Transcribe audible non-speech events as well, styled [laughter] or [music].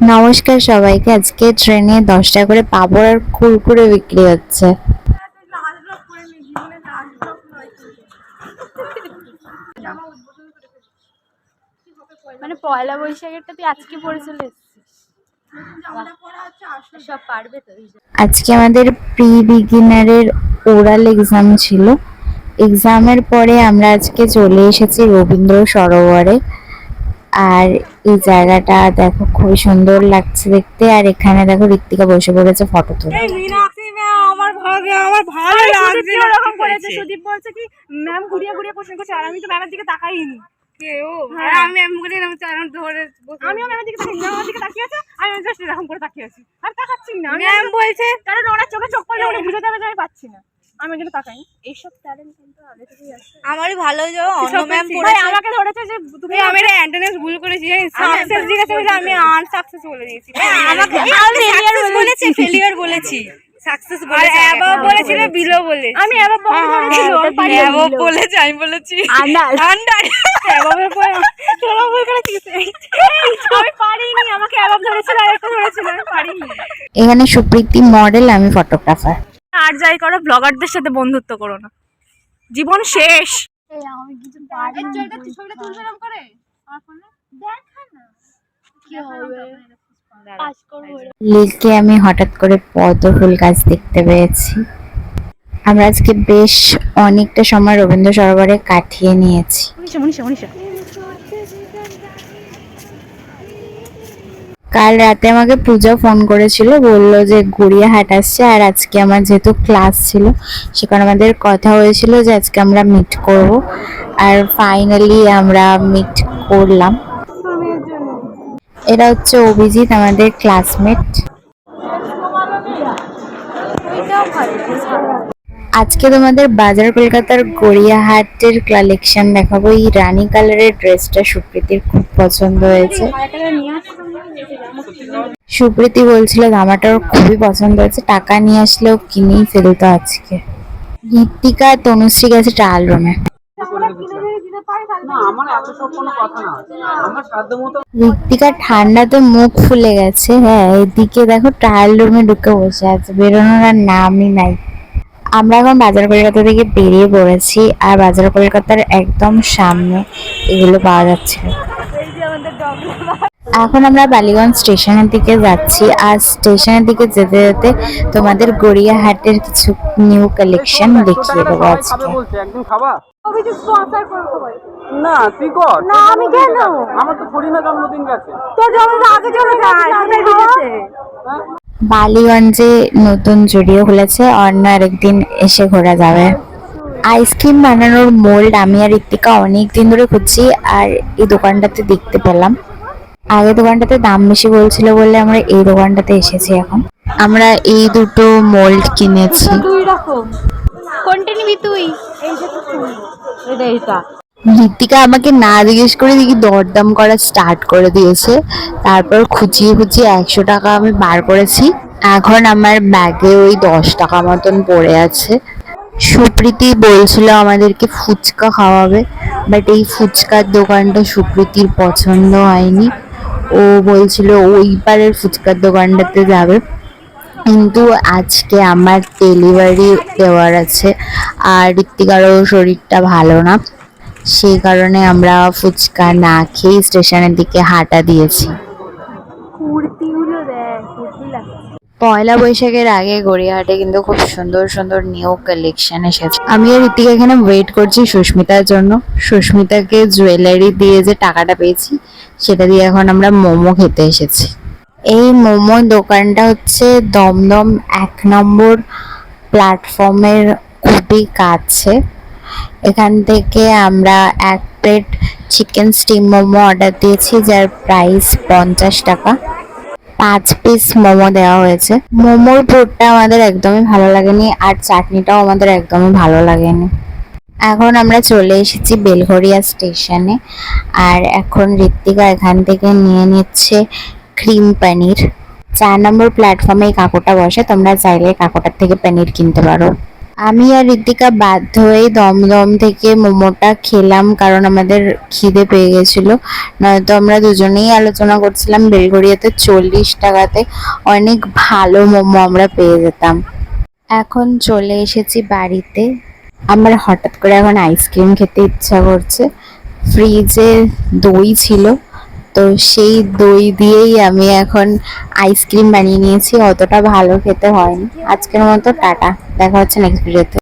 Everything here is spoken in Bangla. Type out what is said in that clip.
নমস্কার সবাইকে। আজকে ট্রেনে দশ টাকা করে পাঁপড় আর কুরকুরে বিক্রি হচ্ছে। মানে পয়লা বৈশাখেরটা তুই আজকে চলে সব পারবে তো আজকে আমাদের প্রি বিগিনারের ওরাল এক্সাম ছিল এক্সামের পরে আমরা আজকে চলে এসেছি রবীন্দ্র সরোবরে। আর এই জায়গাটা দেখো খুবই সুন্দর লাগছে দেখতে আর এখানে দেখো ঋত্বিকা বসে পড়েছে ফটো তুলে এই ম্যাম আমার ভাগে আমার ভালো লাগছে করেছে? সুদীপ বলছে কি ম্যাম ঘুরিয়ে ঘুরিয়ে প্রশ্ন করছে আর আমি তো ম্যামের দিকে তাকাইনি। কে ও হ্যাঁ। আমি চারণ ধরে আমিও ম্যামের দিকে ম্যাম দিকে তাকিয়ে আছে আমি জাস্ট এরকম করে তাকিয়ে আছি। আর তাকাচ্ছি না আমি ম্যাম বলছে কারণ ওরা চোখে চোখ পড়লে [laughs] ওরা বুঝে যাবে যে আমি পাচ্ছি না। আমি তাকাই এইসব ট্যালেন্ট কিন্তু আগে থেকেই আছে। আমারই ভালো যে অন্য ম্যাম ভাই পড়েছে আমাকে ধরেছে যে তুমি আমি এটা অ্যাটেন্ডেন্স ভুল করেছি জানিস? সাকসেস জিজ্ঞাসা আমি আনসাকসেস বলে দিয়েছি। আমাকে আমি ফেলিয়ার বলেছি। ফেলিয়ার বলেছি। সাকসেস আর বলেছিল বিলো বলে আমি বন্ধ ধরেছিল আমি। বলেছি আমি বলেছি। আন্ডার আন্ডার অ্যাবাবের পরে তোরা ভুল করেছিস? আমি পারিনি আমাকে অ্যাবাব ধরেছিল আর একটা ধরেছিল আমি পারিনি। এখানে সুপ্রীতি মডেল আমি ফটোগ্রাফার আর যাই করো ব্লগারদের সাথে বন্ধুত্ব করো না। জীবন শেষ। লিলকে আমি হঠাৎ করে পদ্ম ফুল গাছ দেখতে পেয়েছি। আমরা আজকে বেশ অনেকটা সময় রবীন্দ্র সরোবরে কাটিয়ে নিয়েছি। কাল রাতে আমাকে পূজা ফোন করেছিল, বলল যে গড়িয়াহাট আসছে আর আজকে আমার যেহেতু ক্লাস ছিল সেখানে আমাদের কথা হয়েছিল যে আজকে আমরা মিট করব। আর ফাইনালি আমরা মিট করলাম। এরা হচ্ছে অভিজিৎ, আমাদের ক্লাসমেট আজকে তোমাদের বাজার কলকাতার গড়িয়াহাটের কালেকশন দেখাবো। এই রানী কালারের ড্রেসটা সুপ্রীতির খুব পছন্দ হয়েছে। সুপ্রীতি বলছিল জামাটা ওর খুবই পছন্দ হয়েছে টাকা নিয়ে আসলেও কিনেই ফেলতো আজকে। আর তনুশ্রী গেছে ট্রায়াল রুমে ঋত্বিকা ঠান্ডাতে মুখ ফুলে গেছে হ্যাঁ এদিকে দেখো ট্রায়াল রুমে ঢুকে বসে আছে বেরোনোর আর নামই নাই। আমরা এখন বাজার কলকাতা থেকে বেরিয়ে পড়েছি আর বাজার কলকাতার একদম সামনে এগুলো পাওয়া যাচ্ছিল এখন আমরা বালিগঞ্জ স্টেশনের দিকে যাচ্ছি। আর স্টেশনের দিকে যেতে যেতে তোমাদের গড়িয়াহাটের কিছু নিউ কালেকশন দেখিয়ে দেবো আজকে। বলছে একদিন খাবা অভিজিৎ স্পন্সর করব ভাই না তুই কর। না, আমি কেন? আমার তো থোড়ি না জন্মদিন গেছে। তোর জন্য আগে চলে যায় কোথায় দিয়েছে বালিগঞ্জে নতুন জুডিও খুলেছে অন্য আরেকদিন এসে ঘোরা যাবে। আইসক্রিম বানানোর মোল্ড আমি আর ঋত্বিকা অনেক দিন ধরে খুঁজছি আর এই দোকানটাতে দেখতে পেলাম। আগে দোকানটাতে দাম বেশি বলছিল বলে আমরা এই দোকানটাতে এসেছি এখন। আমরা এই দুটো মোল্ড কিনেছি। দুই রকম। কোনটা নিবি তুই? এটা এটা ঋত্বিকা আমাকে না জিজ্ঞেস করে দেখি দরদাম করা স্টার্ট করে দিয়েছে। তারপর খুঁচিয়ে খুঁচিয়ে একশো টাকা আমি বার করেছি। এখন আমার ব্যাগে ওই দশ টাকা মতন পড়ে আছে। সুপ্রীতি বলছিল আমাদেরকে ফুচকা খাওয়াবে বাট এই ফুচকার দোকানটা সুপ্রীতির পছন্দ হয়নি। ও বলছিল ওই পারের ফুচকার দোকানটাতে যাবে। কিন্তু আজকে আমার ডেলিভারি দেওয়ার আছে, আর ঋত্বিকারও শরীরটা ভালো না। সেই কারণে আমরা ফুচকা না খেয়ে স্টেশনের দিকে হাঁটা দিয়েছি। পয়লা বৈশাখের আগে গড়িয়াহাটে কিন্তু খুব সুন্দর সুন্দর নিউ কালেকশন এসেছে। আমি আর ঋতিকা এখানে ওয়েট করছি সুস্মিতার জন্য। সুস্মিতাকে জুয়েলারি দিয়ে যে টাকাটা পেয়েছি, সেটা দিয়ে এখন আমরা মোমো খেতে এসেছি। এই মোমো দোকানটা হচ্ছে দমদম এক নম্বর প্ল্যাটফর্মের খুবই কাছে। এখান থেকে আমরা এক plate chicken steam momo order দিয়েছি, যার প্রাইস পঞ্চাশ টাকা। পাঁচ পিস মোমো দেওয়া হয়েছে। মোমোর ভোটটা আমাদের একদমই ভালো লাগেনি, আর চাটনিটাও আমাদের একদমই ভালো লাগেনি। এখন আমরা চলে এসেছি বেলঘরিয়া স্টেশনে আর এখন ঋত্বিকা এখান থেকে নিয়ে নিচ্ছে ক্রিম পানির চার নম্বর প্ল্যাটফর্মে এই কাকুটা বসে, তোমরা চাইলে কাকুটার থেকে পনির কিনতে পারো। আমি আর ঋতিকা বাধ্য হয়ে দমদম থেকে মোমোটা খেলাম, কারণ আমাদের খিদে পেয়ে গেছিল। নয়তো আমরা দুজনেই আলোচনা করছিলাম, বেলঘড়িয়াতে চল্লিশ টাকাতে অনেক ভালো মোমো আমরা পেয়ে যেতাম। এখন চলে এসেছি বাড়িতে। আমার হঠাৎ করে এখন আইসক্রিম খেতে ইচ্ছা করছে। ফ্রিজে দই ছিল। তো সেই দই দিয়েই আমি এখন আইসক্রিম বানিয়ে নিয়েছি, অতটা ভালো খেতে হয়নি। আজকের মতো টাটা, দেখা হচ্ছে নেক্সট ভিডিওতে